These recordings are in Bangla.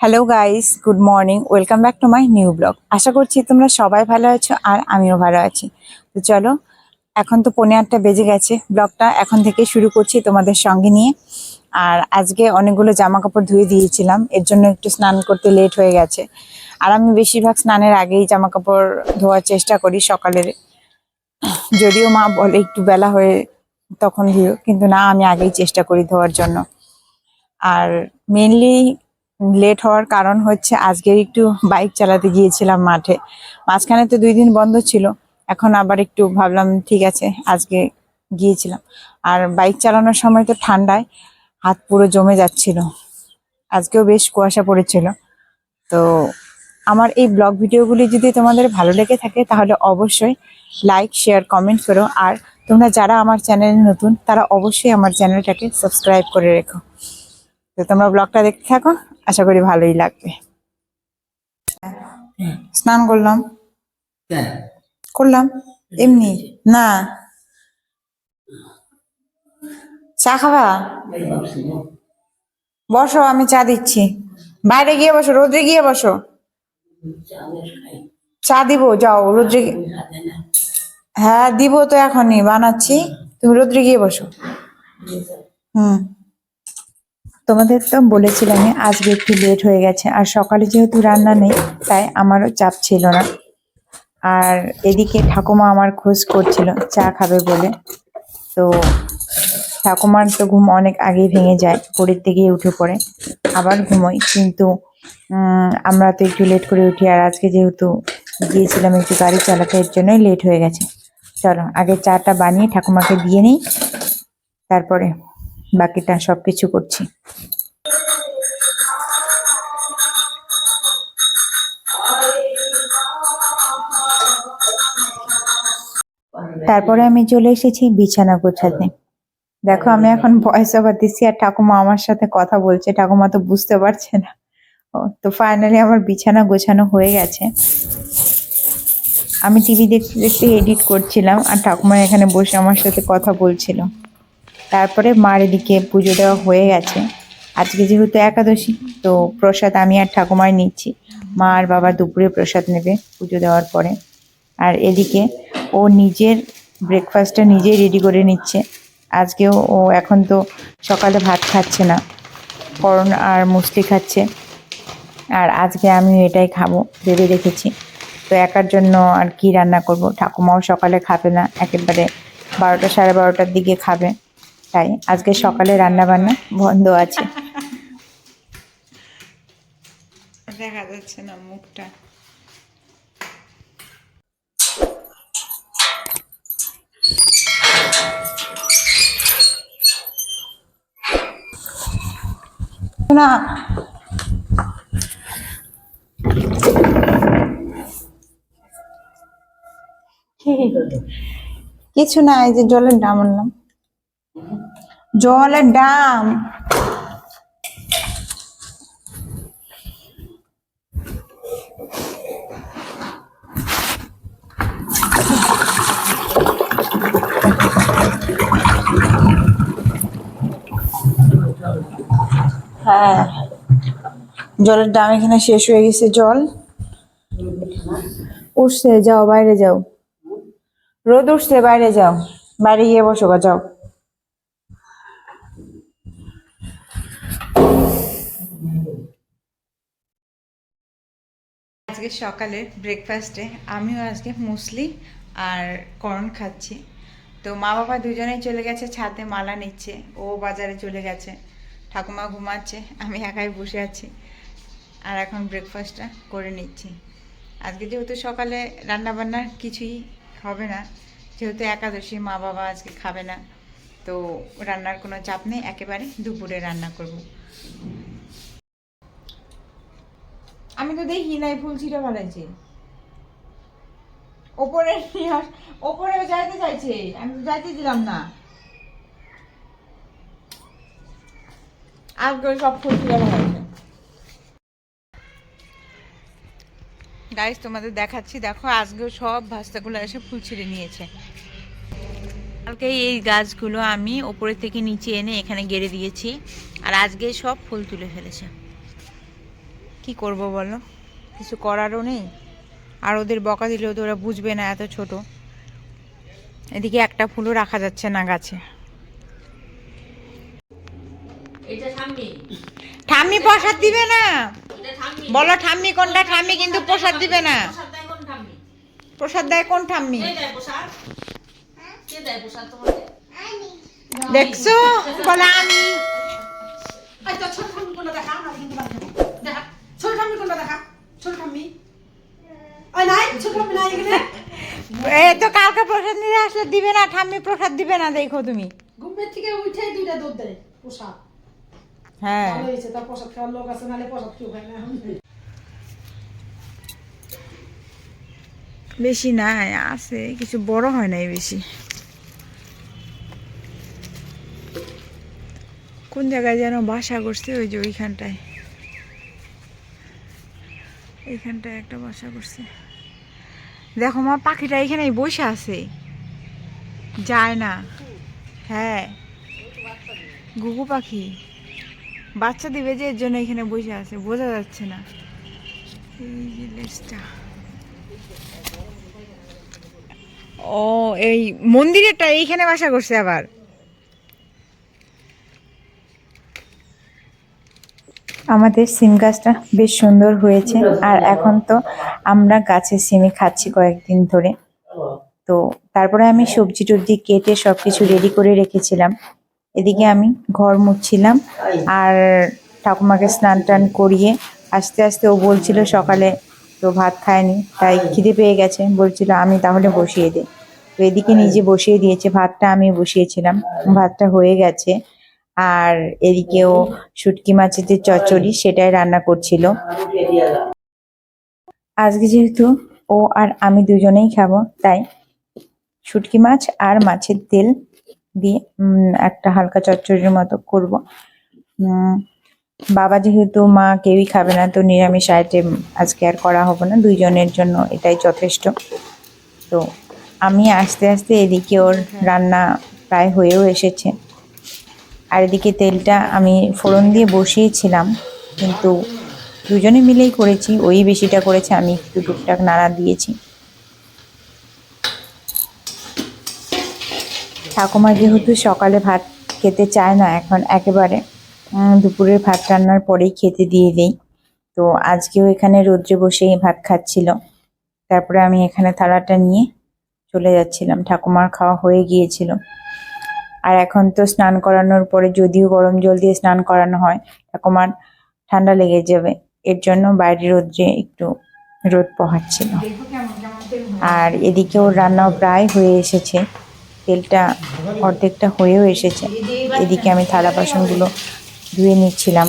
Hello guys good morning welcome back to my new blog আশা করছি তোমরা সবাই ভালো আছো আর আমিও ভালো আছি। তো চলো, এখন তো পৌনে আটটা বেজে গেছে। ব্লগটা এখন থেকে শুরু করছি তোমাদের সঙ্গে নিয়ে। আর আজকে অনেকগুলো জামা কাপড় ধুয়ে দিয়েছিলাম। এর জন্য একটু স্নান করতে লেট হয়ে গেছে। আর আমি বেশিরভাগ স্নানের আগেই জামা কাপড় ধোয়ার চেষ্টা করি সকালের। যদিও মা বলে একটু বেলা হয়ে তখন ধুও কিন্তু না, আমি আগেই চেষ্টা করি ধোয়ার জন্য। আর মেনলি লেট হওয়ার কারণ হচ্ছে আজকে একটু বাইক চালাতে গিয়েছিলাম মাঠে। মাঝখানে তো দুই দিন বন্ধ ছিল, এখন আবার একটু ভাবলাম ঠিক আছে, আজকে গিয়েছিলাম। আর বাইক চালানোর সময় তো ঠান্ডায় হাত পুরো জমে যাচ্ছিল। আজকেও বেশ কুয়াশা পড়েছিল। তো আমার এই ব্লগ ভিডিওগুলি যদি তোমাদের ভালো লেগে থাকে, তাহলে অবশ্যই লাইক শেয়ার কমেন্ট করো। আর তোমরা যারা আমার চ্যানেলে নতুন, তারা অবশ্যই আমার চ্যানেলটাকে সাবস্ক্রাইব করে রেখো। তো তোমরা ব্লগটা দেখতে থাকো আশা করি ভালোই লাগবে। স্নান করলাম। হ্যাঁ। করলাম। এমনি? না। চা খাবা? বসো আমি চা দিচ্ছি। বাইরে গিয়ে বসো রোদ্রে গিয়ে বসো। চা দিব যাও রোদ্রে হ্যাঁ দিব তো এখনই বানাচ্ছি। তুমি রোদ্রে গিয়ে বসো। হুম। তোমাদের তো বলেছিলাম আজকে একটু লেট হয়ে গেছে। আর সকালে যেহেতু রান্না নেই, তাই আমারও চাপ ছিল না। আর এদিকে ঠাকুমা আমার খোঁজ করছিল, চা খাবে বলে। তো ঠাকুমার তো ঘুম অনেক আগেই ভেঙে যায় পড়িতে গিয়ে উঠে পড়ে। আবার ঘুমোই, কিন্তু আমরা তো একটু লেট করে উঠি, আর আজকে যেহেতু গিয়েছিলাম একটু গাড়ি চালাতে এর জন্যই লেট হয়ে গেছে। চলো, আগে চাটা বানিয়ে ঠাকুমাকে দিয়ে নিই, তারপরে বাকিটা সব কিছু করছি। তারপরে আমি চলে এসেছি বিছানা গোছাতে দেখো, আমি এখন ভয়েস ওভার দিচ্ছি আর ঠাকুমা আমার সাথে কথা বলছে। ঠাকুমা তো বুঝতে পারছে না। তো ফাইনালি আমার বিছানা গোছানো হয়ে গেছে। আমি টিভি দেখতে দেখতে এডিট করছিলাম আর ঠাকুমা এখানে বসে আমার সাথে কথা বলছিল। তারপরে মার এদিকে পুজো দেওয়া হয়ে গেছে। আজকে যেহেতু একাদশী, তো প্রসাদ আমি আর ঠাকুমাই নিচ্ছি। মা আর বাবা দুপুরে প্রসাদ নেবে পুজো দেওয়ার পরে। আর এদিকে ও নিজের ব্রেকফাস্টটা নিজেই রেডি করে নিচ্ছে। আজকেও ও এখন তো সকালে ভাত খাচ্ছে না। করণ আর মুসলি খাচ্ছে। আর আজকে আমি এটাই খাব ভেবে রেখেছি। তো একার জন্য আর কি রান্না করব? ঠাকুমাও সকালে খাবে না, একেবারে বারোটা সাড়ে বারোটার দিকে খাবে। তাই আজকে সকালে রান্না বান্না বন্ধ আছে। দেখা যাচ্ছে না মুখটা। না। কিছু না এই যে জলের দাম আনলাম। জলের দাম হ্যাঁ। জলের ডাম এখানে শেষ হয়ে গেছে, জল। উঠছে, যাও, বাইরে যাও। রোদ উঠছে, বাইরে যাও। বাইরে গিয়ে বসো যাও। আজকে সকালে ব্রেকফাস্টে আমিও আজকে মুসলি আর কর্ন খাচ্ছি। তো মা বাবা দুজনেই চলে গেছে, ছাদে মালা নিচ্ছে, ও বাজারে চলে গেছে। ঠাকুমা ঘুমাচ্ছে, আমি একাই বসে আছি। আর এখন ব্রেকফাস্টটা করে নিচ্ছি। আজকে যেহেতু সকালে রান্না বান্না কিছুই হবে না, যেহেতু একাদশী মা বাবা আজকে খাবে না, তো রান্নার কোনো চাপ নেই, একেবারে দুপুরে রান্না করব। আমি তো দেখি নাই, ফুল ছিঁড়ে ফেলেছি। ওপরে ওপরেও যাইতে চাইছে। আমি তো যাইতে দিলাম না। আজকে সব ফুল ছিঁড়ে ফেলেছে। গাইস তোমাদের দেখাচ্ছি, দেখো, আজকেও সব ভাস্তাগুলো এসে ফুল ছিঁড়ে নিয়েছে। কালকে এই গাছগুলো আমি ওপরের থেকে নিচে এনে এখানে গেড়ে দিয়েছি। আর আজকে সব ফুল তুলে ফেলেছে। কি করব বলো? কিছু করারও নেই। আর ওদের বকা দিলেও তো ওরা বুঝবে না এত ছোট। এদিকে একটা ফুলও রাখা যাচ্ছে না গাছে। ঠাম্মি। প্রসাদ দিবে না? বলো ঠাম্মি কোনটা? ঠাম্মি কিন্তু প্রসাদ দিবে না। প্রসাদ দেয় কোন ঠাম্মি? দেখছ? বলে আমি দেখা। না কিন্তু বাদ দেবো। দেখা ছোট ঠাম্মি কোনটা দেখা? ছোট ঠাম্মি? নাই ছোট ঠাম্মি নাই এখানে। এ তো কালকে প্রসাদ নিয়ে আসলে দিবে না ঠাম্মি প্রসাদ দিবে না দেখো তুমি। ঘুমের থেকে উঠে দুইটা দুধ দেয় প্রসাদ। হ্যাঁ। ভালো হয়েছে তার প্রসাদ খাওয়ার লোক আছে নাহলে প্রসাদ কেউ খায় না বেশি নাই আছে কিছু বড় হয় নাই বেশি। কোন জায়গায় যেন বাসা করছে ওই যে ওইখানটায়। এইখানটায় একটা বাসা করছে। দেখো মা, পাখিটা এখানে বসে আছে। যায় না। হ্যাঁ। গুগু পাখি। বাচ্চা দিবে যে, এর জন্য এখানে বসে আছে। বোঝা যাচ্ছে না। এই যে লেজটা। ও, এই মন্দিরেরটা এইখানে বাসা করছে আবার? আমাদের সিম গাছটা বেশ সুন্দর হয়েছে। আর এখন তো আমরা গাছের সিমই খাচ্ছি কয়েকদিন ধরে। তো তারপরে আমি সবজি টবজি কেটে সব কিছু রেডি করে রেখেছিলাম। এদিকে আমি ঘর মুছছিলাম আর ঠাকুমাকে স্নান টান করিয়ে আস্তে আস্তে ও বলছিল সকালে তো ভাত খায়নি তাই খিদে পেয়ে গেছে। বলছিল আমি তাহলে বসিয়ে দিই তো এদিকে নিজে বসিয়ে দিয়েছে ভাতটা আমি বসিয়েছিলাম। ভাতটা হয়ে গেছে। আর এদিকেও শুটকি মাছের যে চচ্চড়ি। সেটাই রান্না করছিল। আজকে যেহেতু ও আর আমি দুজনেই খাব তাই শুটকি মাছ আর মাছের তেল দিয়ে একটা হালকা চচ্চড়ির মতো করব। উম, বাবা যেহেতু মা কেউই খাবে না তো নিরামিষ আইটেম আজকে আর করা হবে না দুইজনের জন্য এটাই যথেষ্ট। তো আমি আস্তে আস্তে এদিকে ওর রান্না প্রায় হয়েও এসেছে। আর এদিকে তেলটা আমি ফোড়ন দিয়ে বসিয়েছিলাম, কিন্তু দুজনে মিলেই করেছি, ওই বেশিটা করেছে, আমি একটু টুকটাক নাড়া দিয়েছি। ঠাকুমা যেহেতু সকালে ভাত খেতে চায় না, এখন একেবারে দুপুরের ভাত রান্নার পরেই খেতে দিয়ে দেই। তো আজকেও এখানে রোদ্রে বসেই ভাত খাচ্ছিল। তারপরে আমি এখানে থালাটা নিয়ে চলে যাচ্ছিলাম। ঠাকুমার খাওয়া হয়ে গিয়েছিল। আর এখন তো স্নান করানোর পরে যদিও গরম জল দিয়ে স্নান করানো হয় ঠাকুমার ঠান্ডা লেগে যাবে। এর জন্য বাইরে রোদ্রে একটু রোদ পোহাচ্ছিল। আর এদিকেও রান্না প্রায় হয়ে এসেছে। তেলটা অর্ধেকটা হয়েও এসেছে। এদিকে আমি থালা বাসনগুলো ধুয়ে নিচ্ছিলাম।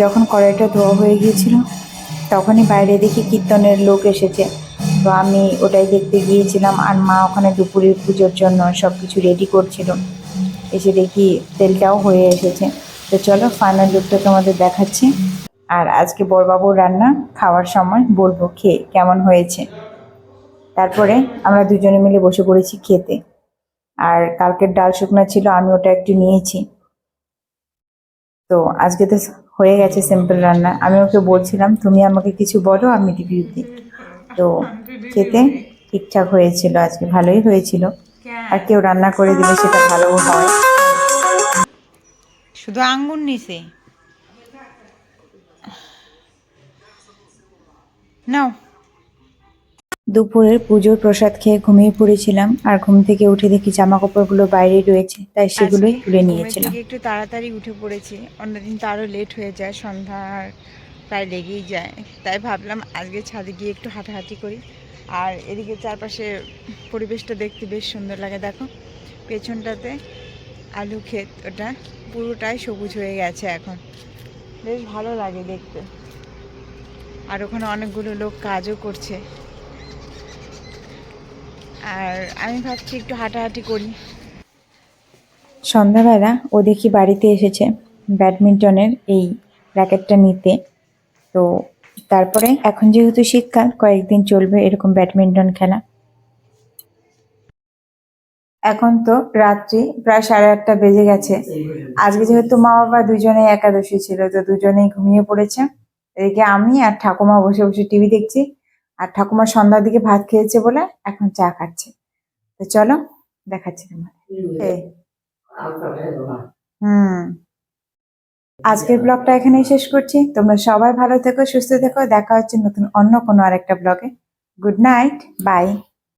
যখন কড়াইটা ধোয়া হয়ে গিয়েছিল, তখনই বাইরে দেখি কীর্তনের লোক এসেছে। তো আমি ওটাই দেখতে গিয়েছিলাম আর মা ওখানে দুপুরের পুজোর জন্য সব কিছু রেডি করছিল। এসে দেখি তেলটাও হয়ে এসেছে। তো চলো ফাইনাল লুকটা তোমাদের দেখাচ্ছি। আর আজকে বড়বাবুর রান্না খাওয়ার সময় বলব খেয়ে কেমন হয়েছে। তারপরে আমরা দুজনে মিলে বসে পড়েছি খেতে। আর কালকের ডাল শুকনা ছিল, আমি ওটা একটু নিয়েছি। তো আজকে তো হয়ে গেছে সিম্পল রান্না। আমি ওকে বলছিলাম, তুমি আমাকে কিছু বলো, আমি রিভিউ দিই। তো খেতে ঠিকঠাক হয়েছিল, আজকে ভালোই হয়েছিল। আর কেউ রান্না করে দিলে সেটা ভালোও হয়। শুধু আঙ্গুর নিছে? নাও। দুপুরের পুজোর প্রসাদ খেয়ে ঘুমিয়ে পড়েছিলাম আর ঘুম থেকে উঠে দেখি জামা কাপড়গুলো বাইরে রয়েছে তাই সেগুলোই তুলে নিয়েছিলাম। একটু তাড়াতাড়ি উঠে পড়েছি অন্যদিন তো আরও লেট হয়ে যায় সন্ধ্যার প্রায় লেগেই যায় তাই ভাবলাম আজকে ছাদে গিয়ে একটু হাঁটাহাঁটি করি আর এদিকে চারপাশে পরিবেশটা দেখতে বেশ সুন্দর লাগে দেখো পেছনটাতে আলু ক্ষেত ওটা পুরোটাই সবুজ হয়ে গেছে এখন বেশ ভালো লাগে দেখতে আর ওখানে অনেকগুলো লোক কাজও করছে। আর আমি ভাবছি একটু হাঁটাহাঁটি করি। সন্ধ্যাবেলা ও দেখি বাড়িতে এসেছে ব্যাডমিন্টনের এই র্যাকেটটা নিতে। তো তারপরে এখন যেহেতু শীতকাল, কয়েকদিন চলবে এরকম ব্যাডমিন্টন খেলা। এখন তো রাত্রি প্রায় সাড়ে আটটা বেজে গেছে। আজকে যেহেতু মা বাবা দুজনেই একাদশী ছিল, তো দুজনেই ঘুমিয়ে পড়েছে। এদিকে আমি আর ঠাকুমা বসে বসে টিভি দেখছি। আর ঠাকুমার সন্ধ্যার দিকে ভাত খেয়েছে বলে এখন চা খাচ্ছে। তো চলো দেখাচ্ছি তোমার। হুম। আজকের ব্লগটা এখানেই শেষ করছি। তোমরা সবাই ভালো থেকো সুস্থ থেকো। দেখা হচ্ছে নতুন অন্য কোনো আরেকটা ব্লগে। Good night bye.